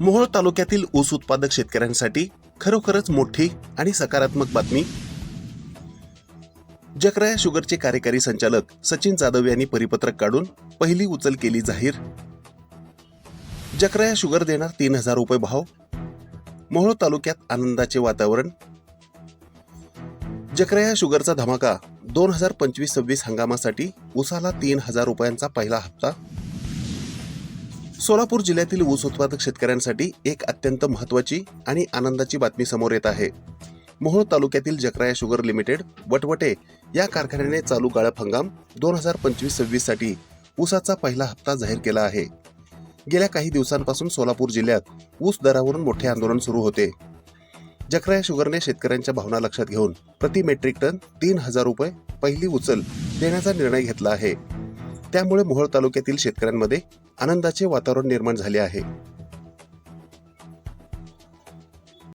मोहोळ तालुक्यातील ऊस उत्पादक शेतकऱ्यांसाठी खरोखरच मोठी आणि सकारात्मक बातमी. जकराया शुगरचे कार्यकारी संचालक सचिन जाधव यांनी परिपत्रक काढून पहिली उचल केली जाहीर. जकराया शुगर देणार तीन हजार रुपये भाव. मोहोळ तालुक्यात आनंदाचे वातावरण. जकराया शुगरचा धमाका दोन हजार पंचवीस सव्वीस हंगामासाठी उसाला तीन हजार रुपयांचा पहिला हप्ता. सोलापूर जिल्ह्यातील ऊस उत्पादक शेतकऱ्यांसाठी एक अत्यंत महत्वाची आणि आनंदाची बातमी समोर येत आहे. मोहोळ तालुक्यातील जकराया शुगर लिमिटेड वटवटे या कारखान्याने चालू गाळप हंगाम दोन हजार पंचवीस सव्वीससाठी ऊसाचा पहिला हप्ता जाहीर केला आहे. गेल्या काही दिवसांपासून सोलापूर जिल्ह्यात ऊस दरावरून मोठे आंदोलन सुरू होते. जकराया शुगरने शेतकऱ्यांच्या भावना लक्षात घेऊन प्रति मेट्रिक टन तीन हजार रुपये पहिली उचल देण्याचा निर्णय घेतला आहे. त्यामुळे मोहोळ तालुक्यातील शेतकऱ्यांमध्ये आनंदाचे वातावरण निर्माण झाले आहे.